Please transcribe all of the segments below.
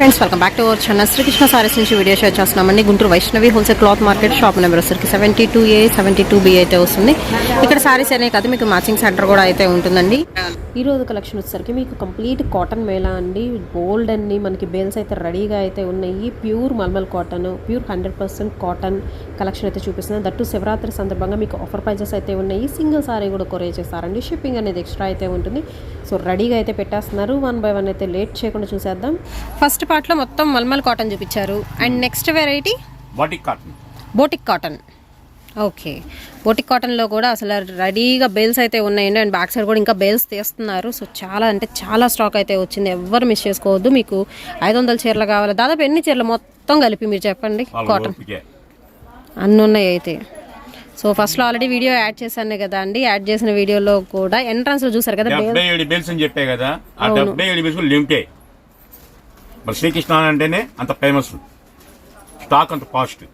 Friends welcome back to our channel Srikrishna saris నుంచి video share చేస్తున్నామండి. Guntur Vaishnavi wholesale cloth market shop number వచ్చరికి seventy two A seventy two B అయితే వస్తుంది. ఇక్కడ సారీస్ అనే కాదు మీకు మ్యాచింగ్ సెంటర్ కూడా అయితే ఉంటుందండి. ఈ రోజు కలెక్షన్ వచ్చేసరికి మీకు కంప్లీట్ కాటన్ మేళా అండి. గోల్డ్ అండి మనకి బేల్స్ అయితే రెడీగా అయితే ఉన్నాయి. Pure mulmul cotton pure hundred percent cotton collection అయితే చూపిస్తున్నాను దట్టు శివరాత్రి సందర్భంగా మీకు ఆఫర్ ప్రైజెస్ అయితే ఉన్నాయి. సింగిల్ సారీ కూడా కొరే చేస్తారండి. షిప్పింగ్ అనేది ఎక్స్ట్రా అయితే ఉంటుంది. సో రెడీగా అయితే పెట్టేస్తున్నారు. వన్ బై వన్ అయితే లేట్ చేయకుండా చూసేద్దాం. ఫస్ట్ పార్ట్లో మొత్తం మల్మల్ కాటన్ చూపించారు. And next variety batik cotton boutique cotton okay boutique కాటన్లో కూడా అసలు రెడీగా బేల్స్ అయితే ఉన్నాయండి అండ్ బ్యాక్ సైడ్ కూడా ఇంకా బేల్స్ తీస్తున్నారు. సో చాలా అంటే చాలా స్టాక్ అయితే వచ్చింది. ఎవరు మిస్ చేసుకోవద్దు. మీకు ఐదు వందల చీరలు కావాలి. దాదాపు ఎన్ని చీరలు మొత్తం కలిపి మీరు చెప్పండి? కాటన్ అన్నీ ఉన్నాయి అయితే. సో ఫస్ట్లో ఆల్రెడీ వీడియో యాడ్ చేశాను కదా అండి. యాడ్ చేసిన వీడియోలో కూడా ఎంట్రన్స్లో చూసారు కదా బేల్ డెబ్బై ఏడు బెల్స్ అని చెప్పే కదా ఆ డెబ్బై ఏడు బెల్స్ లిమిటే. మరి శ్రీకృష్ణ అంటేనే అంత ఫేమస్ స్టాక్ అంత ఫాస్ట్.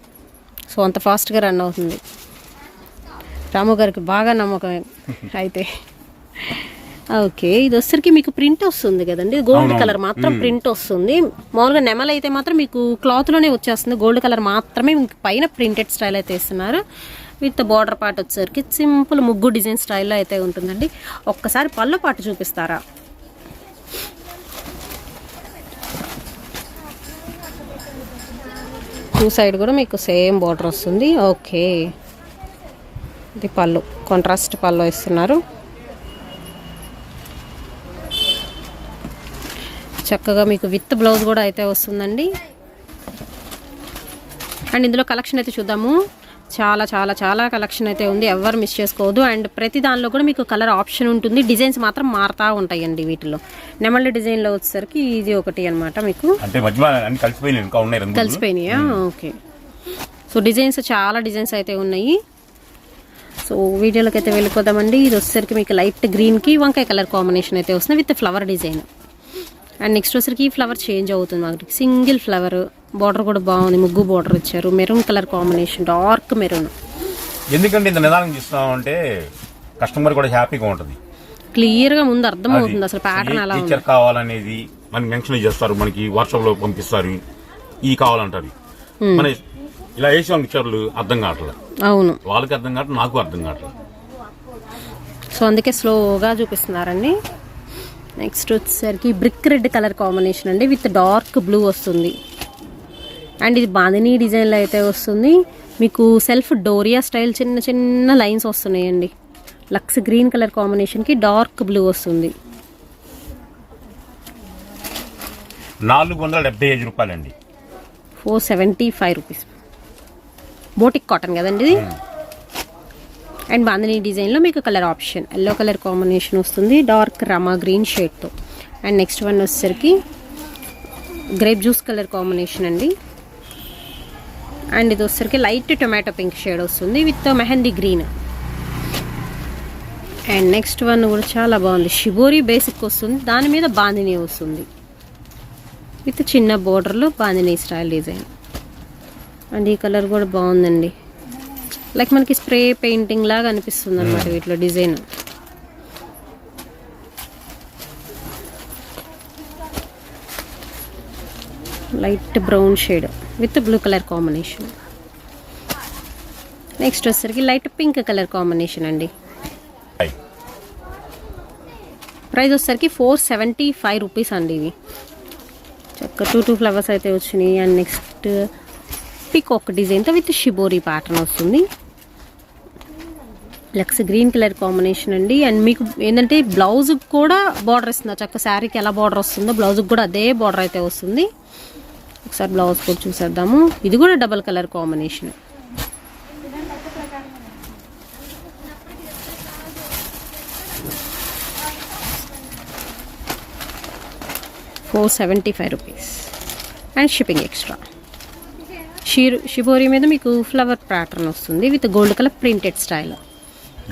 సో అంత ఫాస్ట్గా రన్ అవుతుంది. రాము గారికి బాగా నమ్మకం అయితే. ఓకే ఇది వచ్చరికి మీకు ప్రింట్ వస్తుంది కదండి. గోల్డ్ కలర్ మాత్రం ప్రింట్ వస్తుంది. మామూలుగా నెమలు అయితే మాత్రం మీకు క్లాత్లోనే వచ్చేస్తుంది. గోల్డ్ కలర్ మాత్రమే మీకు పైన ప్రింటెడ్ స్టైల్ అయితే ఇస్తున్నారు. విత్ బార్డర్ పార్ట్ వచ్చేసరికి సింపుల్ ముగ్గు డిజైన్ స్టైల్లో అయితే ఉంటుందండి. ఒక్కసారి పళ్ళు పాటు చూపిస్తారా? టూ సైడ్ కూడా మీకు సేమ్ బార్డర్ వస్తుంది. ఓకే. ఇది పళ్ళు కాంట్రాస్ట్ పళ్ళు ఇస్తున్నారు. చక్కగా మీకు విత్ బ్లౌజ్ కూడా అయితే వస్తుందండి. అండ్ ఇందులో కలెక్షన్ అయితే చూద్దాము. చాలా చాలా చాలా కలెక్షన్ అయితే ఉంది. ఎవరు మిస్ చేసుకోవద్దు. అండ్ ప్రతి దానిలో కూడా మీకు కలర్ ఆప్షన్ ఉంటుంది. డిజైన్స్ మాత్రం మారుతూ ఉంటాయండి వీటిలో. నెమళ్ళ డిజైన్లో వచ్చేసరికి ఇది ఒకటి అన్నమాట మీకు. కలిసిపోయినాయా ఓకే. సో డిజైన్స్ చాలా డిజైన్స్ అయితే ఉన్నాయి. సో వీడియోలోకి అయితే వెళ్ళిపోదామండి. ఇది వచ్చేసరికి మీకు లైట్ గ్రీన్కి వంకాయ కలర్ కాంబినేషన్ అయితే వస్తుంది with flower design. And next వచ్చేసరికి ఈ ఫ్లవర్ చేంజ్ అవుతుంది మనకి సింగిల్ ఫ్లవర్ బార్డర్ కూడా బాగుంది. ముగ్గు బార్డర్ ఇచ్చారు. Maroon colour combination dark maroon ఎందుకంటే ఇంత నిదానం చేస్తున్నాం అంటే కస్టమర్ కూడా హ్యాపీగా ఉంటుంది. క్లియర్గా ముందు అర్థమవుతుంది అసలు ప్యాటర్న్ అలా టీచర్ కావాలనేది మనకి మెన్షన్ చేస్తారు. మనకి వాట్సాప్లో పంపిస్తారు. ఈ కావాలంటారు. మన ఇలా వేసే వాళ్ళకి చీరలు అర్థం కావట్లేదు. అవును. వాళ్ళకి అర్థం కావట్లేదు నాకు అర్థం కావట్లేదు. సో అందుకే స్లోగా చూపిస్తున్నారండి. నెక్స్ట్ వచ్చేసరికి బ్రిక్ రెడ్ కలర్ కాంబినేషన్ అండి. విత్ డార్క్ బ్లూ వస్తుంది. అండ్ ఇది బాందినీ డిజైన్లో అయితే వస్తుంది. మీకు సెల్ఫ్ డోరియా స్టైల్ చిన్న చిన్న లైన్స్ వస్తున్నాయండి. లక్స్ గ్రీన్ కలర్ కాంబినేషన్కి డార్క్ బ్లూ వస్తుంది. నాలుగు వందల డెబ్బై ఐదు రూపాయలండి. Four seventy five rupees boutique cotton కదండి ఇది? అండ్ బాందినీ డిజైన్లో మీకు colour option. Yellow colour combination వస్తుంది డార్క్ రమా గ్రీన్ షేడ్తో. అండ్ నెక్స్ట్ వన్ వచ్చేసరికి గ్రేప్ జ్యూస్ కలర్ కాంబినేషన్ అండి. అండ్ ఇది వచ్చేసరికి లైట్ టొమాటో పింక్ షేడ్ వస్తుంది with mehndi green. And next one కూడా చాలా బాగుంది. షిబోరి బేసిక్ వస్తుంది దాని మీద బాందినీ వస్తుంది. విత్ చిన్న బోర్డర్లో బాందినీ స్టైల్ డిజైన్. అండ్ ఈ కలర్ కూడా బాగుందండి. లైక్ మనకి స్ప్రే పెయింటింగ్ లాగా అనిపిస్తుంది అనమాట వీటిలో design. Light brown shade with blue colour combination next వచ్చేసరికి లైట్ పింక్ కలర్ కాంబినేషన్ అండి. ప్రైస్ వచ్చేసరికి ఫోర్ సెవెంటీ ఫైవ్ రూపీస్ అండి ఇవి. చక్క టూ టూ ఫ్లవర్స్ అయితే వచ్చినాయి. అండ్ నెక్స్ట్ పీకాక్ డిజైన్తో విత్ షిబోరి ప్యాటర్న్ వస్తుంది. లక్స్ గ్రీన్ కలర్ కాంబినేషన్ అండి. అండ్ మీకు ఏంటంటే బ్లౌజ్కి కూడా బార్డర్ ఇస్తుంది చక్క శారీకి ఎలా బార్డర్ వస్తుందో బ్లౌజ్కి కూడా అదే బార్డర్ అయితే వస్తుంది. ఒకసారి బ్లౌజ్ కూడా చూసేద్దాము. ఇది కూడా double colour combination four seventy five rupees and shipping extra sheer shibori మీద మీకు ఫ్లవర్ ప్యాటర్న్ వస్తుంది with gold colour printed style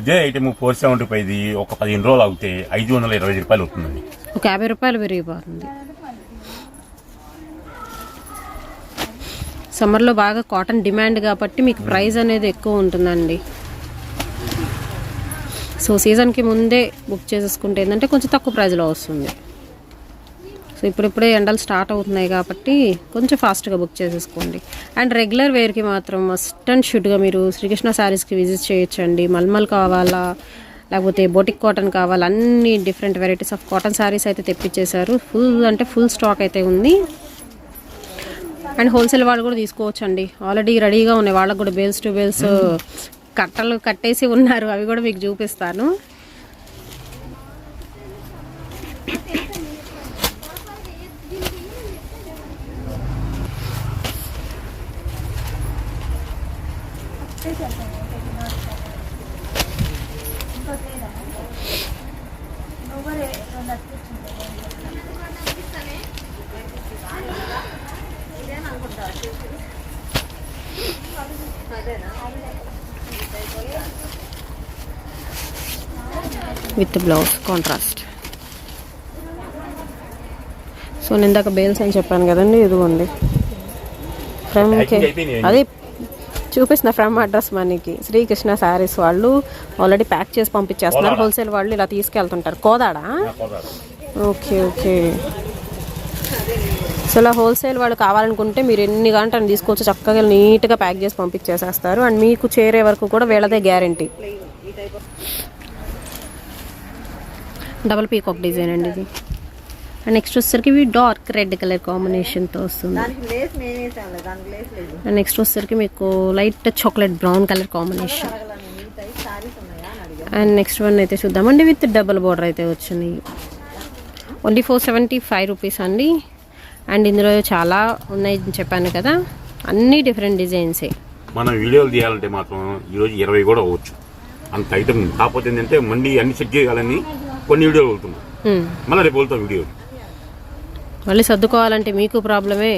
ఇదే ఐటమ్ ఫోర్ సెవెంటీ ఫైవ్ ఒక పదిహేను రోజులు అవుతే ఐదు వందల ఇరవై రూపాయలు అవుతుందండి ఒక యాభై రూపాయలు పెరిగిపోతుంది. సమ్మర్లో బాగా కాటన్ డిమాండ్ కాబట్టి మీకు ప్రైస్ అనేది ఎక్కువ ఉంటుందండి. సో సీజన్కి ముందే బుక్ చేసేసుకుంటే ఏంటంటే కొంచెం తక్కువ ప్రైస్లో వస్తుంది. సో ఇప్పుడిప్పుడే ఎండలు స్టార్ట్ అవుతున్నాయి కాబట్టి కొంచెం ఫాస్ట్గా బుక్ చేసేసుకోండి. అండ్ రెగ్యులర్ వేర్కి మాత్రం మస్ట్ అండ్ షుడ్గా మీరు శ్రీకృష్ణ శారీస్కి విజిట్ చేయొచ్చండి. మల్మల్ కావాలా? లేకపోతే బోటిక్ కాటన్ కావాలా? అన్ని different varieties of cotton saris అయితే తెప్పించేశారు ఫుల్ అంటే ఫుల్ స్టాక్ అయితే ఉంది. అండ్ హోల్సేల్ వాళ్ళు కూడా తీసుకోవచ్చు అండి ఆల్రెడీ రెడీగా ఉన్నాయి. వాళ్ళకు కూడా బేల్స్ టు బేల్స్ కట్టలు కట్టేసి ఉన్నారు. అవి కూడా మీకు చూపిస్తాను. With blouse contrast. సో నేను ఇందాక బేల్స్ అని చెప్పాను కదండి ఇదిగోండి. ఫ్రమ్. అదే చూపిస్తున్న ఫ్రమ్ అడ్రస్ మనకి. శ్రీకృష్ణ శారీస్ వాళ్ళు ఆల్రెడీ ప్యాక్ చేసి పంపించేస్తున్నారు. హోల్సేల్ వాళ్ళు ఇలా తీసుకెళ్తుంటారు. కోదాడా. Okay okay. సో ఇలా హోల్సేల్ వాళ్ళు కావాలనుకుంటే మీరు ఎన్ని గంటలు తీసుకోవచ్చు చక్కగా నీట్గా ప్యాక్ చేసి పంపించేసేస్తారు. అండ్ మీకు చేరే వరకు కూడా వీళ్ళదే గ్యారంటీ డబల్ పీకాక్ డిజైన్ అండి ఇది. అండ్ నెక్స్ట్ వచ్చేసరికి ఇవి డార్క్ రెడ్ కలర్ కాంబినేషన్తో వస్తుంది. నెక్స్ట్ వచ్చేసరికి మీకు light chocolate brown colour combination. And next one అయితే చూద్దామండి విత్ డబుల్ బోర్డర్ అయితే వచ్చింది. Only four seventy five rupees అండి. అండ్ ఇందులో చాలా ఉన్నాయి చెప్పాను కదా. అన్ని డిఫరెంట్ డిజైన్సే. మనం వీడియోలు తీయాలంటే మాత్రం ఈరోజు ఇరవై కూడా అవ్వచ్చు. అంత ఐటమ్. కాకపోతే ఏంటంటే మండి అన్ని చెక్ చేయాలని కొన్ని వీడియోలు వెళ్తున్నాం. మళ్ళీ రేపు వెళ్తాం వీడియో. మళ్ళీ సర్దుకోవాలంటే మీకు ప్రాబ్లమే.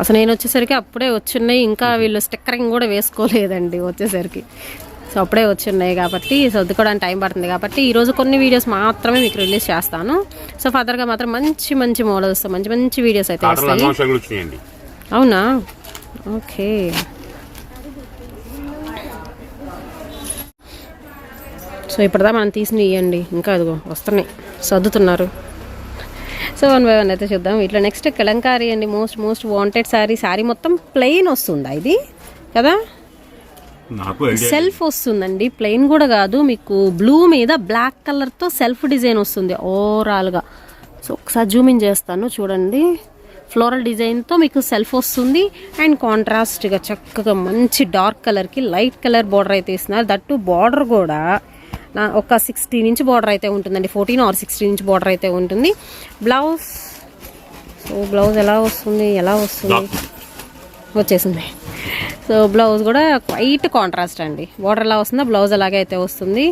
అసలు నేను వచ్చేసరికి అప్పుడే వచ్చున్నాయి ఇంకా వీళ్ళు స్టిక్కరింగ్ కూడా వేసుకోలేదండి వచ్చేసరికి. సో అప్పుడే వచ్చున్నాయి కాబట్టి సర్దుకోవడానికి టైం పడుతుంది కాబట్టి ఈరోజు కొన్ని వీడియోస్ మాత్రమే మీకు రిలీజ్ చేస్తాను. సో ఫర్దర్గా మాత్రం మంచి మంచి మోడల్స్ మంచి మంచి వీడియోస్ అయితే అవునా? ఓకే. సో ఇప్పటిదా మనం తీసిన ఇవ్వండి ఇంకా అదిగో వస్తున్నాయి. సర్దుతున్నారు. సో వన్ బై వన్ అయితే చూద్దాం. ఇట్లా నెక్స్ట్ కలంకారీ అండి. Most most wanted sari sari మొత్తం ప్లెయిన్ వస్తుందా ఇది? కదా? సెల్ఫ్ వస్తుందండి. ప్లెయిన్ కూడా కాదు. మీకు బ్లూ మీద బ్లాక్ కలర్తో సెల్ఫ్ డిజైన్ వస్తుంది ఓవరాల్గా సో ఒకసారి జూమ్ ఇన్ చేస్తాను. చూడండి. ఫ్లోరల్ డిజైన్తో మీకు సెల్ఫ్ వస్తుంది. అండ్ కాంట్రాస్ట్గా చక్కగా మంచి డార్క్ కలర్కి లైట్ కలర్ బార్డర్ అయితే ఇస్తున్నారు. దట్టు బార్డర్ కూడా. ఒక సిక్స్టీన్ ఇంచ్ బార్డర్ అయితే ఉంటుందండి. Fourteen or sixteen inch border అయితే ఉంటుంది. బ్లౌజ్ సో బ్లౌజ్ ఎలా వస్తుంది? ఎలా వస్తుంది? వచ్చేసింది. సో బ్లౌజ్ కూడా వైట్ కాంట్రాస్ట్ అండి. బార్డర్ ఎలా వస్తుందో బ్లౌజ్ అలాగే అయితే వస్తుంది.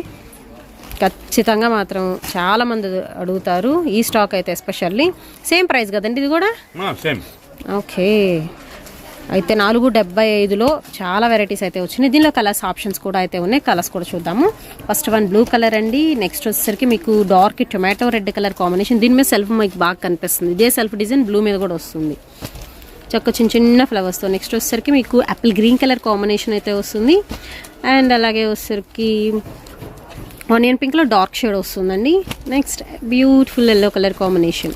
ఖచ్చితంగా మాత్రం చాలా మంది అడుగుతారు. ఈ స్టాక్ అయితే ఎస్పెషల్లీ సేమ్ ప్రైస్ కదండి ఇది కూడా? సేమ్ ఓకే అయితే నాలుగు డెబ్బై ఐదులో చాలా వెరైటీస్ అయితే వచ్చినాయి. దీనిలో కలర్స్ ఆప్షన్స్ కూడా అయితే ఉన్నాయి. కలర్స్ కూడా చూద్దాము. ఫస్ట్ వన్ బ్లూ కలర్ అండి. నెక్స్ట్ వచ్చేసరికి మీకు dark tomato red colour combination. దీని మీద సెల్ఫ్ మీకు బాగా కనిపిస్తుంది. ఇదే సెల్ఫ్ డిజైన్ బ్లూ మీద కూడా వస్తుంది. చక్క చిన్న చిన్న ఫ్లవర్స్తో నెక్స్ట్ వచ్చేసరికి మీకు యాపిల్ గ్రీన్ కలర్ కాంబినేషన్ అయితే వస్తుంది. అండ్ అలాగే వచ్చేసరికి ఆనియన్ పింక్లో డార్క్ షేడ్ వస్తుందండి. Next beautiful yellow colour combination.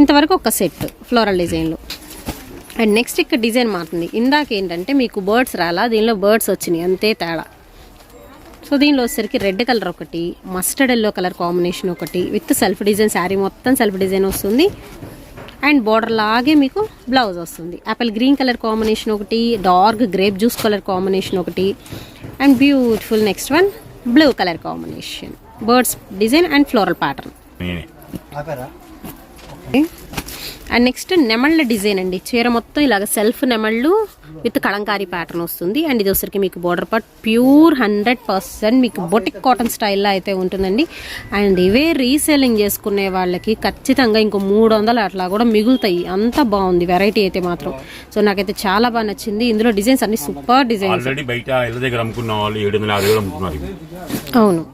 ఇంతవరకు ఒక సెట్ ఫ్లోరల్ డిజైన్లో అండ్ నెక్స్ట్ ఇక్కడ డిజైన్ మారుతుంది. ఇందాక ఏంటంటే మీకు బర్డ్స్ రాలా దీనిలో బర్డ్స్ వచ్చినాయి అంతే తేడా. సో దీనిలో వచ్చేసరికి రెడ్ కలర్ ఒకటి మస్టర్డ్ ఎల్లో కలర్ కాంబినేషన్ ఒకటి విత్ సెల్ఫ్ డిజైన్ శారీ మొత్తం సెల్ఫ్ డిజైన్ వస్తుంది. అండ్ బార్డర్ లాగే మీకు బ్లౌజ్ వస్తుంది. యాపిల్ గ్రీన్ కలర్ కాంబినేషన్ ఒకటి dark grape juice colour combination ఒకటి and beautiful next one blue colour combination. Birds design and floral pattern. And next నెమళ్ళ design అండి. చీర మొత్తం ఇలాగ సెల్ఫ్ నెమళ్ళు విత్ కలంకారీ ప్యాటర్న్ వస్తుంది. అండ్ ఇది వచ్చరికి మీకు border part pure hundred percent మీకు బొటిక్ కాటన్ స్టైల్లో అయితే ఉంటుందండి. అండ్ ఇవే రీసేలింగ్ చేసుకునే వాళ్ళకి ఖచ్చితంగా ఇంకో మూడు వందలు అట్లా కూడా మిగులుతాయి. అంత బాగుంది. వెరైటీ అయితే మాత్రం. సో నాకైతే చాలా బాగా నచ్చింది. ఇందులో డిజైన్స్ అన్ని సూపర్ డిజైన్స్. అవును.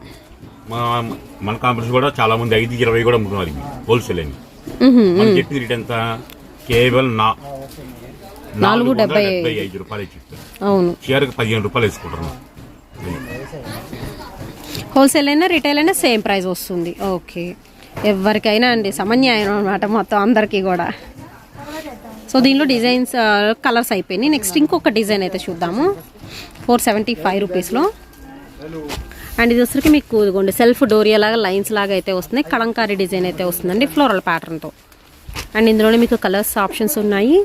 మన కాంపిటీషన్ కూడా చాలా మంది ఐదు ఇరవై కూడా అమ్ముతున్నారు హోల్సేల్ అని. మనం చెప్పిన రేట్ ఎంత? కేవలం నా నాలుగు డెబ్బై ఐదు. రూపాయలు అవును. చీరకు పదిహేను రూపాయలు వేసుకుంటారు హోల్సేల్ అయినా రిటైల్ అయినా సేమ్ ప్రైస్ వస్తుంది. ఓకే. ఎవరికైనా అండి సమన్యాయం అనమాట మొత్తం అందరికీ కూడా. సో దీనిలో డిజైన్స్ కలర్స్ అయిపోయినాయి. నెక్స్ట్ ఇంకొక డిజైన్ అయితే చూద్దాము. ఫోర్ సెవెంటీ ఫైవ్ రూపీస్లో. అండ్ ఇది వచ్చరికి మీకు ఇదిగోండి సెల్ఫ్ డోరియా లాగా లైన్స్ లాగా అయితే వస్తుంది కలంకారీ డిజైన్ అయితే వస్తుందండి ఫ్లోరల్ ప్యాటర్న్తో అండ్ ఇందులోనే మీకు కలర్స్ ఆప్షన్స్ ఉన్నాయి.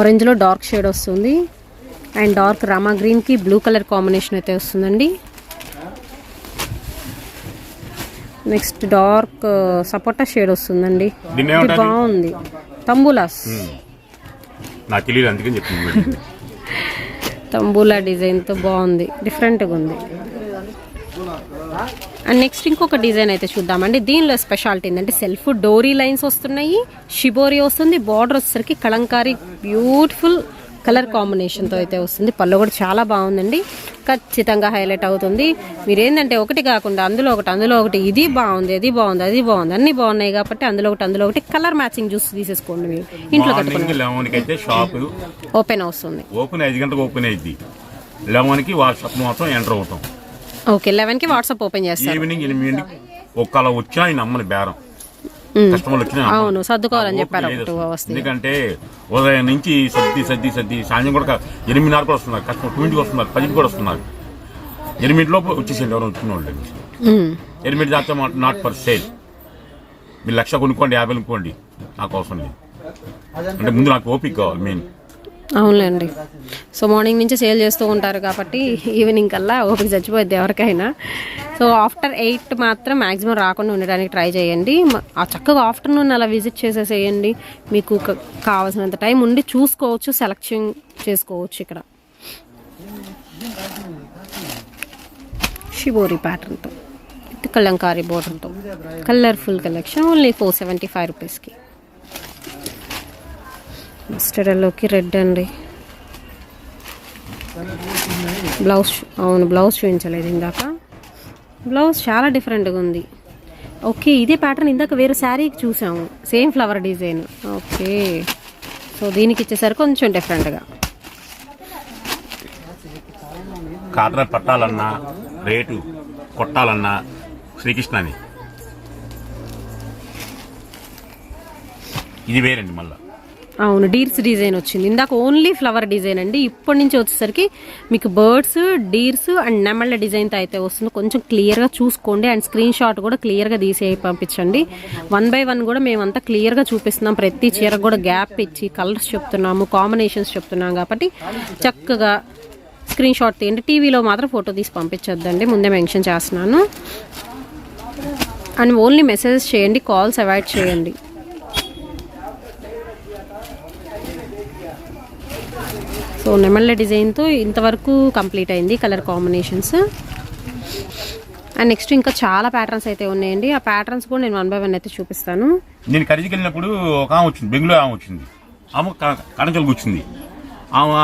ఆరెంజ్లో డార్క్ షేడ్ వస్తుంది. అండ్ డార్క్ రామా గ్రీన్కి బ్లూ కలర్ కాంబినేషన్ అయితే వస్తుందండి. నెక్స్ట్ డార్క్ సపోటా షేడ్ వస్తుందండి? బాగుంది. తంబూలాస్. నాకు తెలియదు అందుకని చెప్పింది మరి. తంబూలా డిజైన్తో బాగుంది. డిఫరెంట్గా ఉంది. అండ్ నెక్స్ట్ ఇంకొక డిజైన్ అయితే చూద్దామండి. దీనిలో స్పెషాలిటీ ఏంటంటే సెల్ఫ్ డోరీ లైన్స్ వస్తున్నాయి. షిబోరి వస్తుంది. బార్డర్ వచ్చేసరికి కలంకారీ బ్యూటిఫుల్ కలర్ కాంబినేషన్తో అయితే వస్తుంది. పళ్ళు కూడా చాలా బాగుందండి. ఖచ్చితంగా హైలైట్ అవుతుంది. మీరు ఏంటంటే ఒకటి కాకుండా అందులో ఒకటి అందులో ఒకటి ఇది బాగుంది అది బాగుంది అది బాగుంది అన్ని బాగున్నాయి కాబట్టి అందులో ఒకటి అందులో ఒకటి కలర్ మ్యాచింగ్ చూసి తీసేసుకోండి మీరు. ఇంట్లో కట్టుకోండి షాప్ ఓపెన్ అవుతుంది ఓపెన్ ఐదు గంటలకు ఓపెన్ అయింది లెవెన్కి వాట్సాప్ మొత్తం ఎంటర్ అవుతాం. ఓకే లెవెన్కి వాట్సాప్ ఓపెన్ చేస్తారు. ఈవినింగ్ ఎనిమిది ఒక్కలా వచ్చినా ఆయన అమ్మని బేరం. కస్టమర్లు వచ్చినా. అవును సర్దుకోవాలని చెప్పారు. ఎందుకంటే ఉదయం నుంచి సర్ది సర్ది సర్ది సాయంత్రం కూడా ఎనిమిదిన్నర కూడా వస్తున్నారు కస్టమర్ ట్వంటీకి వస్తున్నారు పదికి కూడా వస్తున్నారు. ఎనిమిది లోపు వచ్చేసింది ఎవరు వచ్చిన వాళ్ళు ఎనిమిది దాకా నాట్ ఫర్ సేల్ మీరు లక్ష కొనుక్కోండి యాభై కొనుక్కోండి నాకు అవసరం లేదు అంటే ముందు నాకు ఓపిక కావాలి మెయిన్. అవునులేండి. సో మార్నింగ్ నుంచి సేల్ చేస్తూ ఉంటారు కాబట్టి ఈవినింగ్ కల్లా ఓపిక చచ్చిపోద్ది ఎవరికైనా. సో ఆఫ్టర్ ఎయిట్ మాత్రం మ్యాక్సిమం రాకుండా ఉండడానికి ట్రై చేయండి. ఆ చక్కగా ఆఫ్టర్నూన్ అలా విజిట్ చేసేసేయండి. మీకు కావాల్సినంత టైం ఉండి చూసుకోవచ్చు సెలక్షన్ చేసుకోవచ్చు ఇక్కడ. షిబోరి ప్యాటర్న్తో with kalamkari బోర్డర్తో colourful collection only four seventy five రూపీస్కి. మస్టర్డ్ ఎల్లోకి రెడ్ అండి. బ్లౌజ్ అవును బ్లౌజ్ చూపించలేదు ఇందాక. బ్లౌజ్ చాలా డిఫరెంట్గా ఉంది. ఓకే ఇదే ప్యాటర్న్ ఇందాక వేరే శారీకి చూసాము. Same flower design okay so దీనికి ఇచ్చేసరికి కొంచెం డిఫరెంట్గా కాటన్ పట్టాలన్నా రేటు కొట్టాలన్నా శ్రీకృష్ణని. ఇది వేరండి మళ్ళీ. అవును డీర్స్ డిజైన్ వచ్చింది. ఇందాక ఓన్లీ ఫ్లవర్ డిజైన్ అండి. ఇప్పటి నుంచి వచ్చేసరికి మీకు బర్డ్స్ డీర్స్ అండ్ నెమళ్ళ డిజైన్తో అయితే వస్తుంది. కొంచెం క్లియర్గా చూసుకోండి అండ్ స్క్రీన్ షాట్ కూడా క్లియర్గా తీసి పంపించండి. వన్ బై వన్ కూడా మేమంతా క్లియర్గా చూపిస్తున్నాం. ప్రతి చీరకు కూడా గ్యాప్ ఇచ్చి కలర్స్ చెప్తున్నాము కాంబినేషన్స్ చెప్తున్నాం కాబట్టి చక్కగా స్క్రీన్ షాట్ తీయండి. టీవీలో మాత్రం ఫోటో తీసి పంపించొద్దండి. ముందే మెన్షన్ చేస్తున్నాను. అండ్ ఓన్లీ మెసేజెస్ చేయండి కాల్స్ అవాయిడ్ చేయండి. సో నెమళ్ళ డిజైన్తో ఇంతవరకు కంప్లీట్ అయింది కలర్ కాంబినేషన్స్. అండ్ నెక్స్ట్ ఇంకా చాలా ప్యాటర్న్స్ అయితే ఉన్నాయండి. ఆ ప్యాటర్న్స్ కూడా నేను వన్ బై వన్ అయితే చూపిస్తాను. నేను ఖరీదుకి వెళ్ళినప్పుడు ఒక ఆమె వచ్చింది బెంగళూరు ఆమె వచ్చింది. ఆమె కణచలు కూర్చుంది ఆమె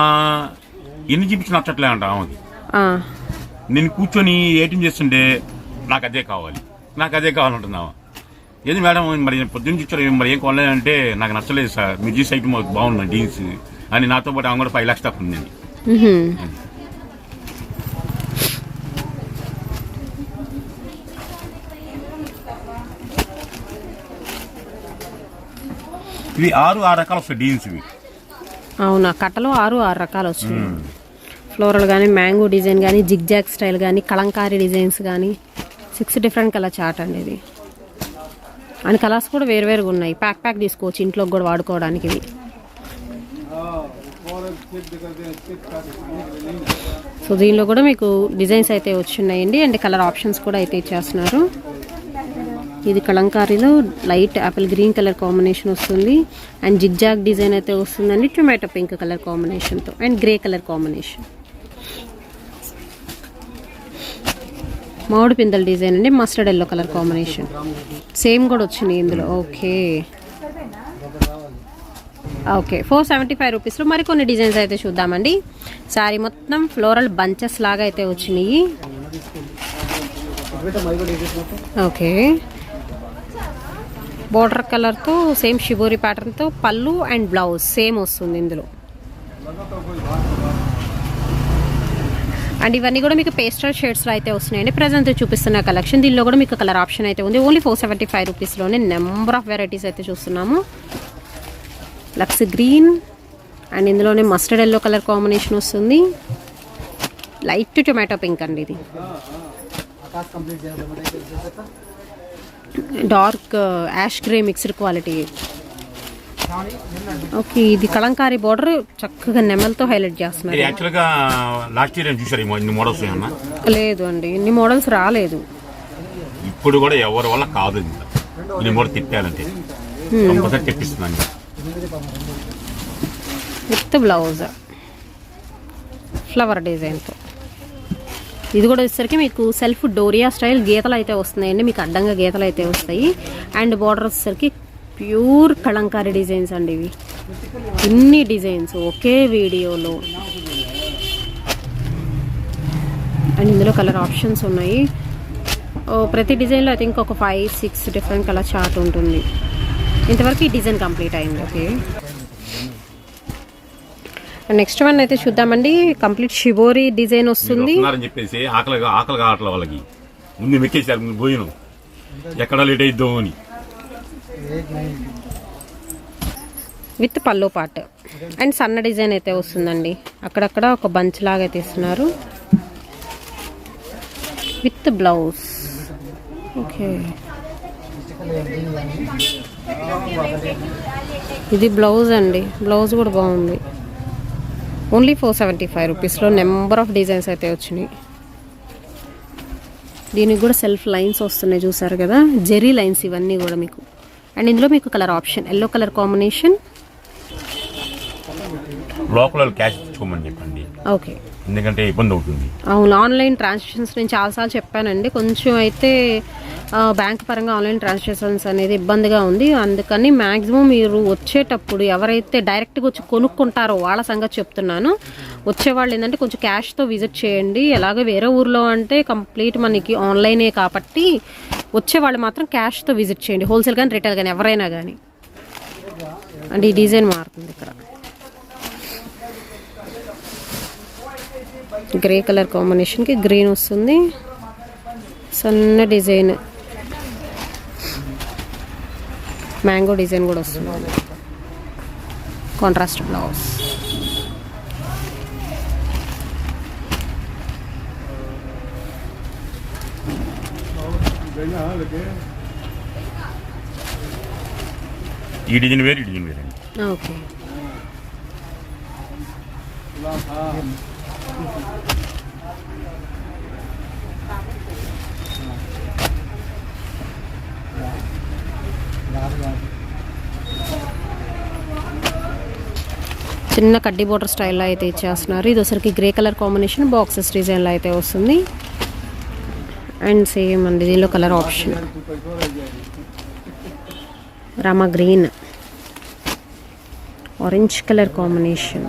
ఎన్ని చూపించి నచ్చట్లే అంట ఆమెకి. నేను కూర్చొని ఏటీఎం చేస్తుంటే నాకు అదే కావాలి నాకు అదే కావాలంటుంది ఆమె. ఏది మేడం మరి పొద్దున్న చూచారు మరి ఏం కొనలేదంటే నాకు నచ్చలేదు సార్ మీరు చూసే ఐటమ్ బాగుంది డీన్స్ అని నాతో పాటు ఆమె కూడా ఫైవ్ లాక్స్ దాకా ఉందండి. ఇవి ఆరు ఆరు రకాలు వస్తాయి డీన్స్ ఇవి. అవునా కట్టలో ఆరు ఆరు రకాలు వచ్చినాయి ఫ్లోరల్ కానీ మ్యాంగో డిజైన్ కానీ జిగ్జాగ్ స్టైల్ కానీ కలంకారీ డిజైన్స్ కానీ సిక్స్ డిఫరెంట్ కలర్ చార్ట్ అండి ఇది. అండ్ కలర్స్ కూడా వేరువేరుగా ఉన్నాయి. ప్యాక్ ప్యాక్ తీసుకోవచ్చు ఇంట్లోకి కూడా వాడుకోవడానికి ఇవి. సో దీనిలో కూడా మీకు డిజైన్స్ అయితే వచ్చిన్నాయండి అండ్ కలర్ ఆప్షన్స్ కూడా అయితే ఇచ్చేస్తున్నారు. ఇది కలంకారీలో light apple green colour combination వస్తుంది. అండ్ జిగ్జాగ్ డిజైన్ అయితే వస్తుందండి టొమాటో పింక్ కలర్ కాంబినేషన్తో అండ్ గ్రే కలర్ కాంబినేషన్. మామిడి పిందల డిజైన్ అండి mustard yellow colour combination. Same కూడా వచ్చినాయి ఇందులో. Okay. Okay four seventy five రూపీస్లో మరికొన్ని డిజైన్స్ అయితే చూద్దామండి. శారీ మొత్తం ఫ్లోరల్ బంచెస్ లాగా అయితే వచ్చినాయి. ఓకే. బోర్డర్ కలర్తో సేమ్ షిబోరి ప్యాటర్న్తో పళ్ళు అండ్ బ్లౌజ్ సేమ్ వస్తుంది ఇందులో. అండ్ ఇవన్నీ కూడా మీకు పేస్టల్ షేడ్స్లో అయితే వస్తున్నాయండి. ప్రజెంట్ చూపిస్తున్న కలెక్షన్ దీనిలో కూడా మీకు కలర్ ఆప్షన్ అయితే ఉంది. ఓన్లీ ఫోర్ సెవెంటీ ఫైవ్ రూపీస్లోనే నెంబర్ ఆఫ్ వెరైటీస్ అయితే చూస్తున్నాము. లక్స్ గ్రీన్ అండ్ ఇందులోనే మస్టర్డ్ ఎల్లో కలర్ కాంబినేషన్ వస్తుంది. లైట్ టొమాటో పింక్ అండి ఇది. Dark ash grey mixed quality okay ఇది కలంకారీ బార్డర్ చక్కగా నెమలతో హైలైట్ చేస్తున్నారు. ఏమన్నా లేదు అండి ఇన్ని మోడల్స్ రాలేదు. ఇప్పుడు కూడా ఎవరి వల్ల కాదు తిప్పాలంటే తెప్పిస్తున్నాను విత్ బ్లౌజ్. ఫ్లవర్ డిజైన్తో ఇది కూడా వచ్చేసరికి మీకు సెల్ఫ్ డోరియా స్టైల్ గీతలు అయితే వస్తున్నాయండి. మీకు అడ్డంగా గీతలు అయితే వస్తాయి. అండ్ బార్డర్ వచ్చేసరికి ప్యూర్ కలంకారీ డిజైన్స్ అండి ఇవి. ఇన్ని డిజైన్స్ ఒకే వీడియోలో. అండ్ ఇందులో కలర్ ఆప్షన్స్ ఉన్నాయి. Oh, ప్రతి డిజైన్లో అయితే థింక్ ఒక five six different colour chart ఉంటుంది. ఇంతవరకు ఈ డిజైన్ కంప్లీట్ అయింది. ఓకే. నెక్స్ట్ వన్ అయితే చూద్దామండి. కంప్లీట్ షిబోరి డిజైన్ వస్తుంది. చెప్పేసి ఆకలి ఆకలి కావట్లే వాళ్ళకి. ముందు మెక్కేసారు ముందు పోయిన. ఎక్కడ లేట్ అయిద్దో అని. విత్ పల్లో పాట్ అండ్ సన్న డిజైన్ అయితే వస్తుందండి. అక్కడక్కడ ఒక బంచ్ లాగా అయితే ఇస్తున్నారు విత్ బ్లౌజ్. ఓకే. ఇది బ్లౌజ్ అండి. బ్లౌజ్ కూడా బాగుంది. ఓన్లీ ఫోర్ సెవెంటీ ఫైవ్ రూపీస్లో నెంబర్ ఆఫ్ డిజైన్స్ అయితే వచ్చినాయి. దీనికి కూడా సెల్ఫ్ లైన్స్ వస్తున్నాయి చూసారు కదా? జెరీ లైన్స్ ఇవన్నీ కూడా మీకు. అండ్ ఇందులో మీకు colour option yellow colour combination. Local వాళ్ళు క్యాష్ ఇచ్చుకోమని చెప్పండి. ఓకే. ఎందుకంటే ఇబ్బంది అవుతుంది. అవును ఆన్లైన్ ట్రాన్సాక్షన్స్ నేను చాలాసార్లు చెప్పానండి. కొంచెం అయితే బ్యాంక్ పరంగా ఆన్లైన్ ట్రాన్సాక్షన్స్ అనేది ఇబ్బందిగా ఉంది. అందుకని మ్యాక్సిమం మీరు వచ్చేటప్పుడు ఎవరైతే డైరెక్ట్గా వచ్చి కొనుక్కుంటారో వాళ్ళ సంగతి చెప్తున్నాను. వచ్చేవాళ్ళు ఏంటంటే కొంచెం క్యాష్తో విజిట్ చేయండి. ఎలాగో వేరే ఊర్లో అంటే కంప్లీట్ మనకి ఆన్లైనే కాబట్టి వచ్చేవాళ్ళు మాత్రం క్యాష్తో విజిట్ చేయండి. హోల్సేల్ కానీ రిటైల్ కానీ ఎవరైనా కానీ అండ్ ఈ డిజైన్ మారుతుంది ఇక్కడ. గ్రే కలర్ కాంబినేషన్కి గ్రీన్ వస్తుంది. సన్న డిజైన్. మ్యాంగో డిజైన్ కూడా వస్తుంది. Contrast blouse. ఈ డిజైన్ వేరు ఈ డిజైన్ వేరు అండి ఓకే. చిన్న కడ్డీ బోర్డర్ స్టైల్లో అయితే ఇచ్చేస్తున్నారు. ఇది ఒకసారికి గ్రే కలర్ కాంబినేషన్ బాక్సెస్ డిజైన్లో అయితే వస్తుంది. అండ్ సేమ్ అండి దీనిలో colour option. Rama green. Orange colour combination.